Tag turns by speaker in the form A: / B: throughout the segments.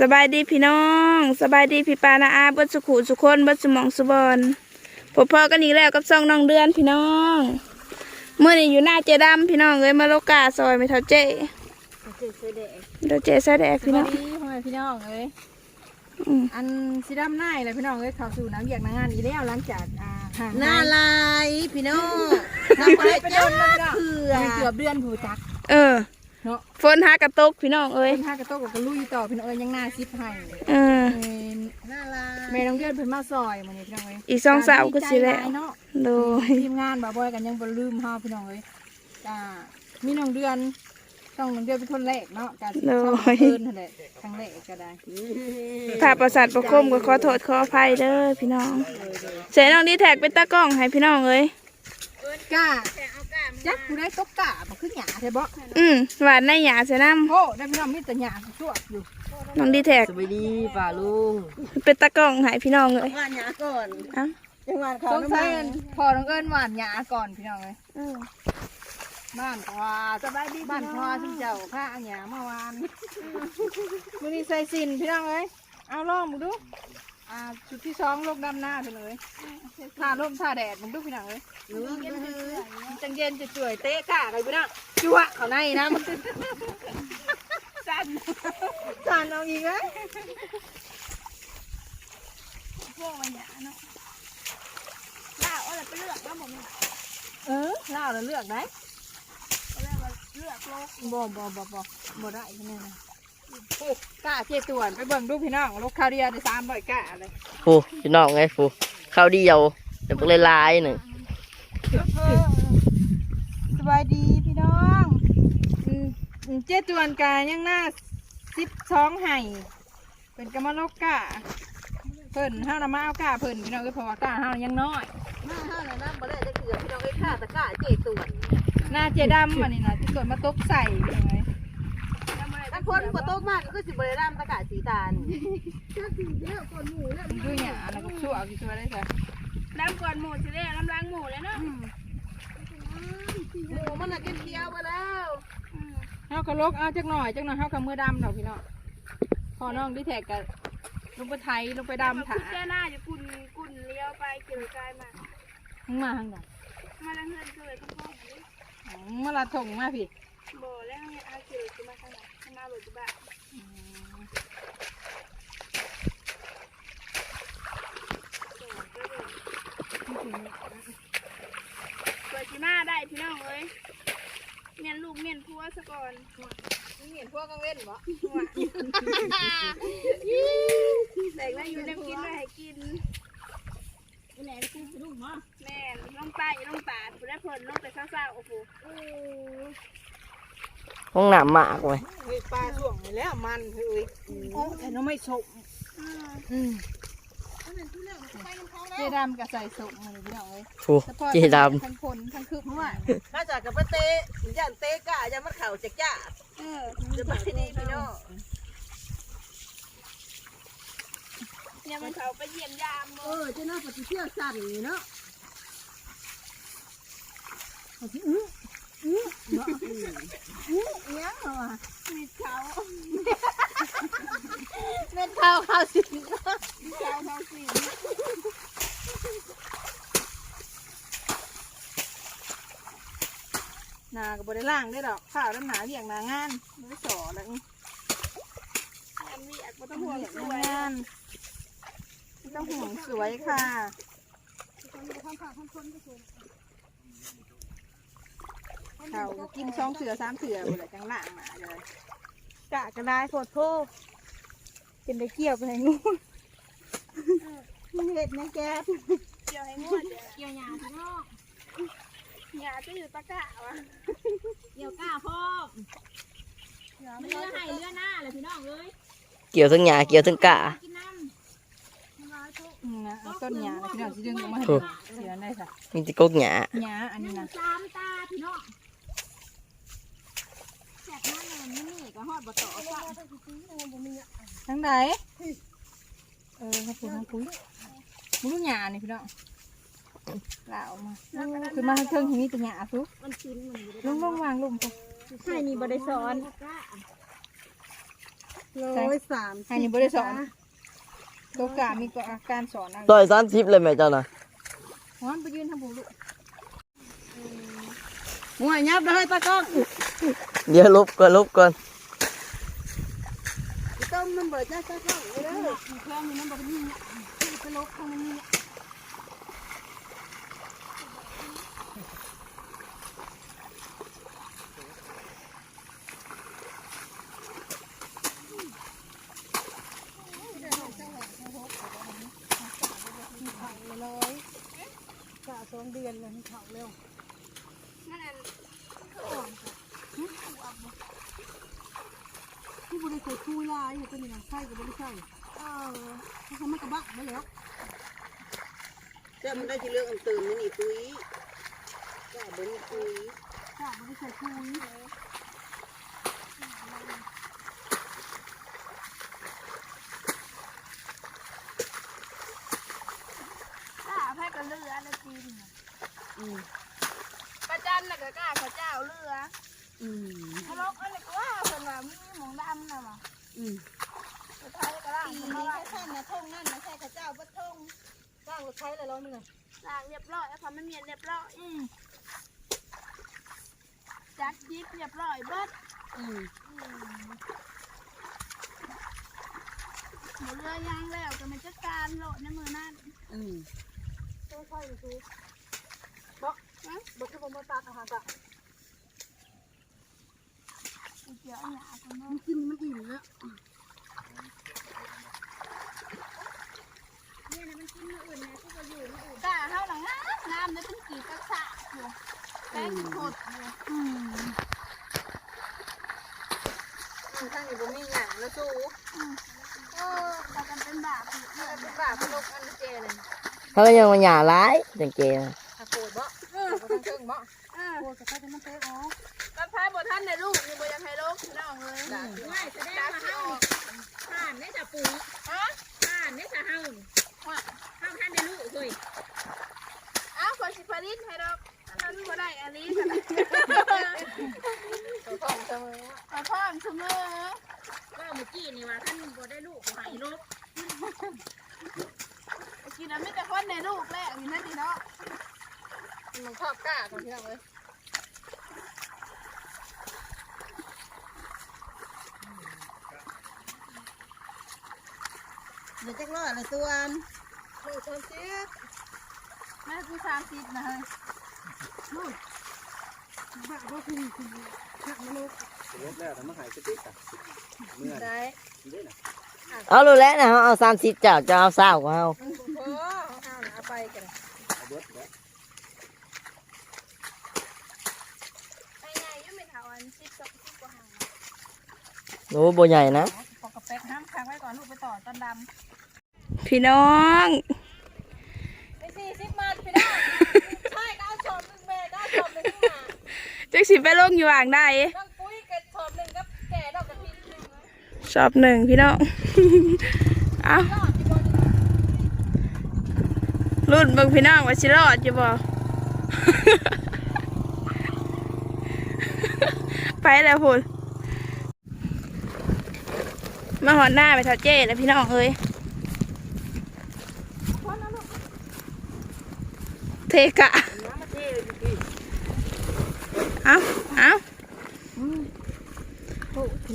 A: สบายดีพี่น้องสบายดีพี่ปานาอาเบิดสุขุสุคนเบิดสมองสุบอนพบพอกันอีกแล้วกับซองน้องเดือนพี่น้องเมื่อนี้อยู่หน้าเจดำพี่น้องเลยมาโลกาซอยไม่เท่าเจเดี๋ยวเจใส่แดก
B: พี่
A: พี่
B: น้
A: น้
B: อ
A: องง
B: พ่อแม่พี่น้องเอ้ย
A: อืม
B: อันสีดำหน้าเลยพี่น้องเอ้ยเข้าสู่น้ำเยียกนางงานอีแล้วหลังจากอ่าห่าง
C: หน้าลายพี่น้องทำ
B: ทำ
C: อะ
B: อะไรไร
C: ไป
B: ไป
C: เจ้า
B: โดนแล้ว
C: เถื่อ
B: เกือบเดือนผู้จัก
A: เออ
B: เนาะ
A: ฝนหากระตกพี่น้องเอ้ย
B: เป็นห้ากระโต๊ะกับกระลุยต่อพี่น้องเอ้ยยังหน้าซิปให้
A: เออ
B: เอ้ย
C: หน้าลาย
B: แม่น้องเดือนเพิ่นมาซอยมื้อนี้พี่น้องเอ้ย
A: อีกสองสาวก็สิแล้ว
B: ดีใจหายเนาะ
A: โดย
B: ทีมงานบ่าวบอยกันยังบ่ลืมเฮาพี่น้องเอ้ยจ้ามีน้องเดือนต้องน้องเดือนเป็นคนแรกเนาะการสิเข้ามาเพิ่นนั่นแหละครั้งแรกก็ได้
A: ถ้าประสาทประคมก็ขอโทษขออภัยเด้อพี่น้องเสียน้องดีแท็กเป็นตากล้องให้พี่น้องเอ้ย
B: กล้า จักผู้ได้ตกกล้าบ่คือหยาใช่บ่
A: อืมหวานในหยาเสียน้
B: โอ้ได้พี่น้องมีแต่หยาชั่วอยู่ำ
A: น้องดีแท็ก
C: สวัสดีป่าลุง
A: เป็นตากล้องให้พี่น้องเลย
C: ว่านหยาก่อน
A: เอ้า
C: จังหวัดเขา
B: สง
C: น้ำ
B: สั
C: มั
B: ย
C: น
B: พอน้องเอิญหวานหยาก่อนพี่น้องเลยบ้านควาสบายดีบ้านควาที่เจ้าข้าเอาหยาเมื่อวานมื้อนี้ใส่สินพี่น้องเอ้ยเอาลองมึงดูอ่าชุดที่สองลงดำหน้าพี่น้องเอ้ยท่าลมท่าแดดมึงดูพี่น้องเอ้ย
C: หนูก็คือ
B: จังเย็นจะจ่วยเตะก้าเลยพี่น้องจั่วเขาในนะมันสั่นสั่นเอาอีกไหม
A: พวกมันหยาเนาะล่าเอาอะไรไปเลือกแล้วผม
B: เออเล่าแล้วเลือกได้
A: เลือกเลือกโลก
B: บ่บ่บ่บ่บ่ได้แน่นะโอ้กล้าเจตวนไปเบิ่งดูพี่น้องลูกข้าวเดียวได้สามร้อยกล้าเลย
C: ฟูพี่น้องไงฟูข้าวเดียวเดี๋ยวพวกเลยลายหนึ่ง
B: ส บายดีพี่น้องอืมอืมเจตวนกายังหน้าสิบสองไห่เป็นกรรมโลกกาเพิ่นห้าวน้ำมาเอากาเพิ่นพี่น้องก็เพราะว่ากาห้าวยังน้อย
C: หน้าห้าเลยนะบ่ได้จะเถื่อพี่น้องไอ้ข้าตะกร้าเจตวน
B: หน้าเจดำอันนี้นะที่ส่วนมาตบใส่ยังไง
C: ถ้าคนบ่โตมากก็คือสิบ่ได้ร่ำตะกร้าสีตาล
B: มันดูเนี่ยแล้วก็ชั่วกี่ตัวได้ใช่
A: น้ำก่อนหมูสิเด้น้ำล้างหมูเลยเนาะ
C: หมูมันน่ะกินเดียวไปแล้ว
B: เฮาก็ลกเอาจักหน่อยจักหน่อยเฮาก็มือดำดอกพี่น้องพอน้องดิแท็กกันลงไปไทยลงไปดำถา
A: แค่หน้าจะกุนกุนเลี้ยวไปเกี่ยวกายมา
B: มึงมาทางไหน
A: มาแล้วเงินเกิดข้างนอกนี้
B: อ๋อมาลาถงมาพี่
A: บ่แล้วเนี่ยอาเกี่ยวจะมาทางไหนมาหลุดบ้าเปิดจีมาได้พี่น้องเอ้ยเมียนลูกเมียนพัวซะ ก่อน
B: มึงเห็นพวกกังเว้นบ่
A: แต่ก็อยู่ในกินไว้ให้กินแม่กูสนุกมั้แม่ลงใต้ลงตาดผู้ได้ผลลงไปเศร้าๆโอ้โห
C: ห้องน้ำมากเว้ย
B: เฮ้ยปลาช่วงนี่แล้วมันเฮ้ยโอ้แต่น้องไม่สมอืม เจดำกับใส่สมมาเลยพี่น้องเอ้ย
C: ฟู
B: แต่พอ
C: เจด
B: ทั้งพลทั้งคืบว่าำ
C: มาจากกับปะเตะยันเตะกะยันมันเข่าจากจ้า
A: เออ
C: จะไปดีพี่น้อง
A: เนี่ยมันเขาไปเยี่ยมยาม
C: เออเจ้าหน้าปฏิเที่ยวสั่นนี่เนาะ
A: มีเขา
B: เม็ดข้าวข้าวสิ
A: มีเขาเขาสิ
B: นากับบริล่างได้ดอกข้าวน้ำหนาเรียงนางานไม่สอแล้ว
A: อันนี้อาจจะต้องห่วง
B: เรียง
A: สวย
B: งานไม่ต้องห่วงสวยค่ะเขากินช่องเสือสามเสือหมดเลยจังหลังมาเลย กะกระได้โคตรโทษเป็นได้เกี่ยวไปไหนงูเห็ดนะแก
A: เกี่ยวให้งวดเกี่ยวหยาพี่น้องหยาจะอยู่ตะกะวะ
D: เกี่ยวก้าพ่อมันเลือให้เลือหน้าเลยพี่น้องเลย
C: เกี่ยวทั้งหยาเกี่ยวทั้งกะ
D: กินน้
B: อืมนะเอาต้นหญ้านะพี่น้องสิดึงออกมาให้
C: โอ้
B: ดูเสียได้ค่ะ
C: มีแตะกกหยา
B: หญ้าอันนี้นะำ
D: สามตาพี่น้อง
B: ทั้งไหนเออครับผมทั้งปุ้ยมุ้งหญ้านี่พี่น้องลาออกมาคือมาเทิงทีนี้ตัวหญ้าซุก
D: มันกินมันอยู่
B: ลงลงวางลงไป
D: ให้นี่บ่ได้สอน
C: ร้อยสาม
B: อันนี้บ่ได้สอนโตกามีก็อาการสอนอะไร
E: ต่อยสามสิบเลยแม่เจ้านะ
B: ฮอนไปยืนทำบุญลูก
C: หัวยับเลยตะก้อง
E: เดี๋ยวลบก่อนลบก่อน
C: ต้มมันเบิดจ้าตะก้องเลยเด้อ
B: เครื่องนี้มันบ่ได้ยิงเนี่ยไปลบข้างนี้เนี่ย
C: กะสองเดือนเลยให้เขาเร็ว ที่บริษัทคุยลายอยู่ตัวนี้นะใช่กับบริษัทเออเขาไม่กระบะไม่แล้ว
F: เจ้ามันได้ที่เลือกอันตื่นนี่นี่ตุ้ยก็เบิ้นตุ้ย
C: กะบริษัทคุย
A: กล้าแพ้กับเรือนะจีนประจันน่ะก็กล้าเขาเจ้าเรือ
C: อืม
A: ทะเลาะกันเลยก็ว่าเพิ่นว่ามีหมองดำน่ะ ว่ะ
C: อืม
A: สุดท้ายก็ล่าง
B: ปี
A: เพิ่น
B: นี้
A: มาว่า
B: แค่ท่านนะทงนั่นนะใช่ข้าเจ้าบัดทง
C: สร้างรถไฟเลยร้อยหนึ่ง
A: ล่างเรียบร้อยแล้วพอมันเมียนเรียบร้อยอืมจัดยิบเรียบร้อยเบิด
C: อืม
A: หมดเรือยางแล้วก็มันจัดการโลดในมือนั่น
C: อืมต้องใช่เลยคือบอกนะบอกคือผมมาตัดอาหารตัด
A: กู เจียวหยาคนนู้
C: มันกินมันอิ่มแล้ว
A: กล้าเท่าหนังน้ำน้ำเนี่ยเป็นกี่กระสะอยู่แป้งสดอยู่
C: อืม
B: ข้างนี้บ่มีหยังแล้วสู้
A: เออพากันเป็นบาปอีกเรื่อง
B: เป็นบาปเป็นโรคอันเจเลย
E: เขาก็ยังมาหย่าร้ายจังเกนะ
B: ถ้าโกรธบ่บ่ต้องเชิงบ่
A: เออ
C: โอ้จะใครจะมันเตะออก
A: ก็พายบทท่านในลูกนี่บ่อยังให้ลูกพี่น้องเลย
D: ไม่แสดงว่าเฮาผ่านได้จะปุ๋ย
A: ฮะ
D: ผ่านได้จะเฮานี่
A: ว่า
D: เฮาท่านได้ลูกเฮ้ย
A: อ้าวคนสิผลิตให้ดอกอันนั้นบ่ได้อันนี้ค่ะ
B: ท้องเสมอ
A: มาพ่องเสมอ
D: ว่าเมื่อกี้นี่ว่าท่านบ่ได้ลูกบ่ให้ลูก
A: กินแล้วไม่แต่คนในลูกแหละนี่นั่นดีเนาะ
B: มันชอบกล้าของพี่น้องเลย
C: เดี๋ยวจะรอดเลยตัว
B: โอ้ชอบเสีย
A: แม่กูสามสิบนะเฮ้ย
C: บ้าก็คือคือหักมันลูก
F: รถแล้วทำมาหายสติ๊กอะเมื่อ
B: ได้
F: ได้น่ะ
E: เอารู้แล้วนะเขาเอาสามสิบเจ้าจะเอาเศร้าของเขา
B: โอ้เอาเอาไปกัน
F: เอาเบิดแล้ว
A: ไอ้ไงยังไม่เท่าอันสิบสองสิบกว่าหาง
E: โอ้โบใหญ่นะ
B: ปอกกระเป๊กห้ามค้างไว้ก่อนลูกไปต่อตอนด
A: พี่น้องำ
B: ไปสี่สิบมาพี่น้องใช่ก็เอาชมหนึ่งแม่ก็เอาชมหนึ่งข้างหน้า
A: จักสิไปลงอยู่อ่างได้
B: น้องปุ้ยกับชมหนึ่งกับแก่ดอกกระถิ่นหนึ่งนะ
A: ชอบหนึ่งพี่น้องเอ้า
B: รอดที่บน
A: รุ่นเบิ่งพี่น้องว่าสิรอดอยู่บ่ไปแล้วพุ่นมาหอนหน้าไปเท่าเจ้แล้วพี่น้องเอ้ย ทกะเอาเอา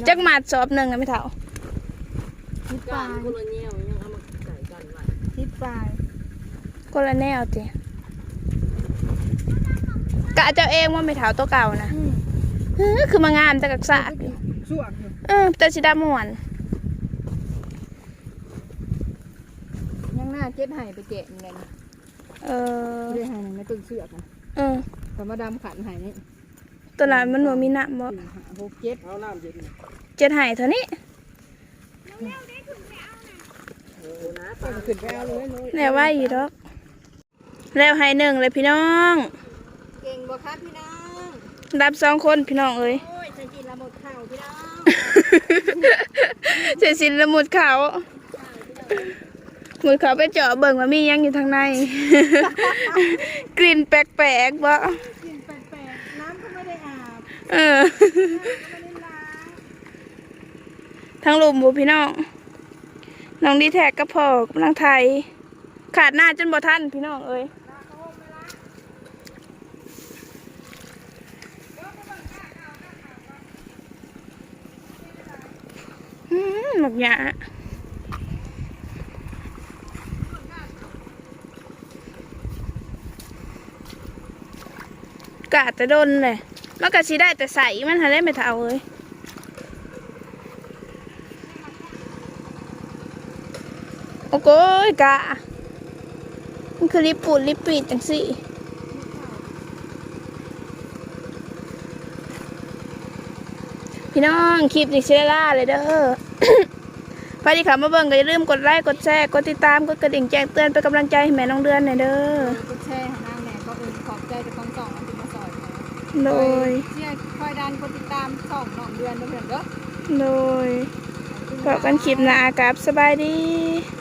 A: จักหมาดสอบหนึ่งอะไม่เท่า
C: ทิศปลาย
F: คนละเงี้ยวยังเอามาใส่กันไว้
C: ทิศปลาย
A: ก็ละแนวเจ้กะเจ้าเองว่าไม่เท่าตัวเก่านะเฮ้อคือมางามแต่กักซากอยู่
C: สวกอยู่
A: เออแต่สิดาม่วน
B: ยังหน้าเจ็ดไห้ไปเจ๊เงิน
A: เออ
B: ไม่ได้ไห้ในตึงเสือกนะ
A: เออ
B: แต่มาดำขันไห้นี่
A: ตัวนั้นมันบ่มีน้ำบ่
B: สี่ห้าหกเจ็ด
F: เอาน้ำเย็น
A: เจ็ดหายเท่านี้
B: ก็ขึ้นไปเอาเลยเลย
A: แล้วว่าอีดอก แล้วให้หนึ่งเลยพี่น้อง
B: เก่งบ่ครับพี่น้อง
A: รับสองคนพี่น้องเอ้ย
B: โอ้ยจะกินละหมดข้าวพี่น้อง
A: เสียสินละหมุดเขา หมุดเขาไปเจาะเบิ่งว่ามีหยังอยู่ทางใน กลิ่นแปลกๆบ่
C: กินแปลกๆน้ำก็ไม่ได้อาบ
A: เออ
C: ไม่ได้ล้าง
A: ทั้งหลุมบุพี่น้อง น้องดีแท็กก็พอกำลังไทย ขาดหน้าจนบ่ทันพี่น้องเอ้ยอืมหมกหยา กาดแต่ดนเลยมันก็สิได้แต่ใส่มันหาได้ไม่เท่าเลยโอ้โกยกะมันคือลิปปูดลิปปีดจังสิพี่น้องคลิปนี้เชล่าเลยเด้อไปที่ขามาเบิ่งก็อย่าลืมกดไลค์กดแชร์กดติดตามกดกระดิ่งแจ้งเตือนเป็นกำลังใจให้แม่น้องเดือนหน่อยเด้อ
B: กดแชร์
A: โดย
B: เชี่ยคอยดันกดติดตามส่องน้องเดือนเพื่อนเด้อ
A: โดยพบกันคลิปหน้ากับสบายดี
B: บ